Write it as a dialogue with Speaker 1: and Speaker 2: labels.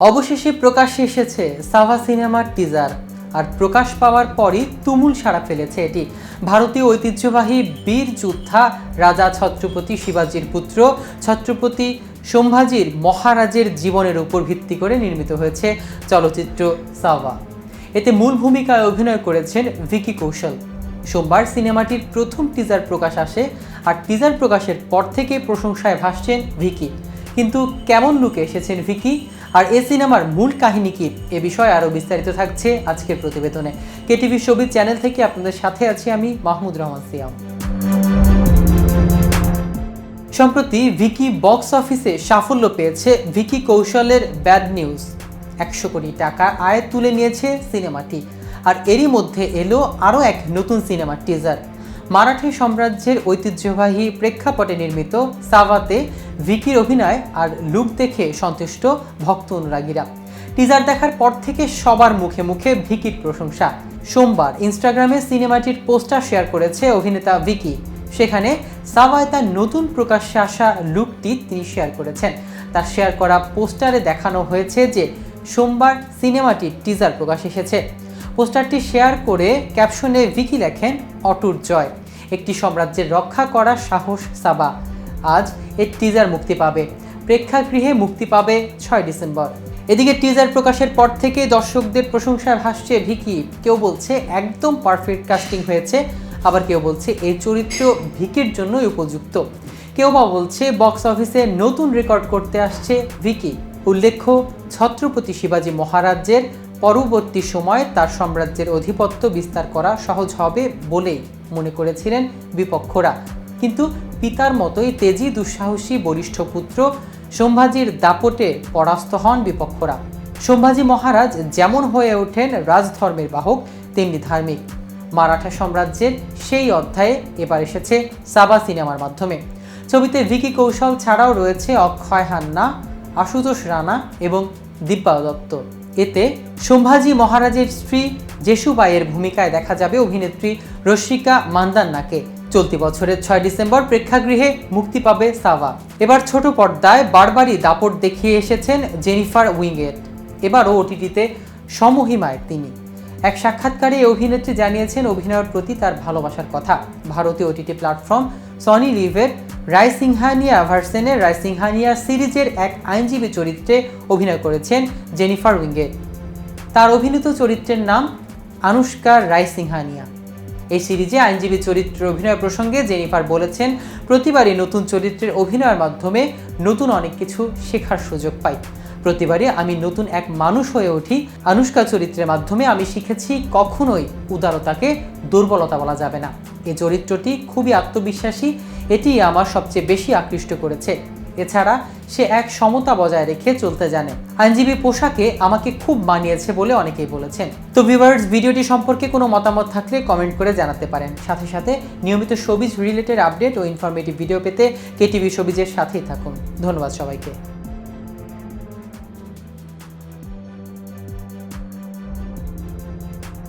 Speaker 1: অবশেষে প্রকাশ্যে এসেছে সাভা সিনেমার টিজার আর প্রকাশ পাওয়ার পরই তুমুল সাড়া ফেলেছে এটি। ভারতীয় ঐতিহ্যবাহী বীর যোদ্ধা রাজা ছত্রপতি শিবাজির পুত্র, ছত্রপতি সম্ভাজির মহারাজের জীবনের উপর ভিত্তি করে নির্মিত হয়েছে চলচ্চিত্র সাভা। এতে মূল ভূমিকায় অভিনয় করেছেন ভিকি কৌশল। সোমবার সিনেমাটির প্রথম টিজার প্রকাশ আসে, আর টিজার প্রকাশের পর থেকে প্রশংসায় ভাসছেন ভিকি। কিন্তু কেমন লুকে এসেছেন ভিকি? আর এ সিনেমার মূল কাহিনী কি এ বিষয়ে আরও বিস্তারিত থাকছে আজকের প্রতিবেদনে। কেটিভি সবিজ চ্যানেল থেকে আপনাদের সাথে আছি আমি মাহমুদ রহমান সিয়াম। সম্প্রতি ভিকি বক্স অফিসে সাফল্য পেয়েছে ভিকি কৌশলের ব্যাড নিউজ। একশো কোটি টাকা আয় তুলে নিয়েছে সিনেমাটি। আর এরই মধ্যে এলো আরও এক নতুন সিনেমার টিজার মারাঠি সাম্রাজ্যের ঐতিহ্যবাহী প্রেক্ষাপটে নির্মিত সাভাতে ভিকির অভিনয় আর লুক দেখে সন্তুষ্ট ভক্ত অনুরাগীরা। টিজার দেখার পর থেকে সবার মুখে মুখে ভিকির প্রশংসা। সোমবার ইনস্টাগ্রামে সিনেমাটির পোস্টার শেয়ার করেছে অভিনেতা ভিকি। সেখানে সাভায় তার নতুন প্রকাশ্যে আসা লুকটি তিনি শেয়ার করেছেন। তার শেয়ার করা পোস্টারে দেখানো হয়েছে যে সোমবার সিনেমাটির টিজার প্রকাশ এসেছে। পোস্টারটি শেয়ার করে ক্যাপশনে ভিকি লেখেন অটুর জয়। একটি সাম্রাজ্যের রক্ষা করার সাহস সাবা। আজ এর টিজার মুক্তি পাবে। প্রেক্ষাগৃহে মুক্তি পাবে ছয় ডিসেম্বর। এদিকে টিজার প্রকাশের পর থেকে দর্শকদের প্রশংসায় ভাসছে ভিকি। কেউ বলছে একদম পারফেক্ট কাস্টিং হয়েছে, আবার কেউ বলছে এই চরিত্র ভিকির জন্যই উপযুক্ত। কেউ বা বলছে বক্স অফিসে নতুন রেকর্ড করতে আসছে ভিকি। উল্লেখ্য, ছত্রপতি শিবাজী মহারাজ্যের পরবর্তী সময়ে তার সাম্রাজ্যের অধিপত্য বিস্তার করা সহজ হবে বলেই মনে করেছিলেন বিপক্ষরা। কিন্তু পিতার মতোই তেজি, দুঃসাহসী বরিষ্ঠ পুত্র সম্ভাজির দাপটে পরাস্ত হন বিপক্ষরা। সম্ভাজি মহারাজ যেমন হয়ে ওঠেন রাজধর্মের বাহক, তেমনি ধার্মিক। মারাঠা সাম্রাজ্যের সেই অধ্যায়ে এবার এসেছে সাবা সিনেমার মাধ্যমে। ছবিতে ভিকি কৌশল ছাড়াও রয়েছে অক্ষয় হান্না, আশুতোষ রানা এবং দিব্যা দত্ত। এতে সম্ভাজি মহারাজের স্ত্রী জেসুবাইয়ের ভূমিকায় দেখা যাবে অভিনেত্রী রশ্মিকা মান্দান্নাকে। চলতি বছরের ছয় ডিসেম্বর প্রেক্ষাগৃহে মুক্তি পাবে সাভা এবার ছোট পর্দায় বারবারই দাপট দেখিয়ে এসেছেন জেনিফার উইংয়েট এবারও ওটিটিতে সমহিমায় তিনি। এক সাক্ষাৎকারে অভিনেত্রী জানিয়েছেন অভিনয়ের প্রতি তার ভালোবাসার কথা। ভারতীয় ওটিটি প্ল্যাটফর্ম সনি লিভের রায় সিংহানিয়া ভার্সেনের রায় সিংহানিয়া সিরিজের এক আইনজীবী চরিত্রে অভিনয় করেছেন জেনিফার উইঙ্গেট। তার অভিনীত চরিত্রের নাম আনুষ্কা রায় সিংহানিয়া এই সিরিজে আইনজীবী চরিত্রে অভিনয় প্রসঙ্গে জেনিফার বলেছেন, প্রতিবারই নতুন চরিত্রের অভিনয়ের মাধ্যমে নতুন অনেক কিছু শেখার সুযোগ পাই। প্রতিবারই আমি নতুন এক মানুষ হয়ে উঠি। আনুষ্কা চরিত্রের মাধ্যমে আমি শিখেছি কখনোই উদারতাকে দুর্বলতা বলা যাবে না। এই চরিত্রটি খুবই আত্মবিশ্বাসী। এটি আমার সবচেয়ে বেশি আকৃষ্ট করেছে। এছাড়া সে এক সমতা বজায় রেখে চলতে জানে। আইনজীবী পোশাকে আমাকে খুব মানিয়েছে বলে অনেকেই বলেছেন। তো ভিভার্স ভিডিওটি সম্পর্কে কোনো মতামত থাকলে কমেন্ট করে জানাতে পারেন। সাথে সাথে নিয়মিত সবিজ রিলেটেড আপডেট ও ইনফরমেটিভ ভিডিও পেতে কেটিভি সবিজের সাথেই থাকুন। ধন্যবাদ সবাইকে।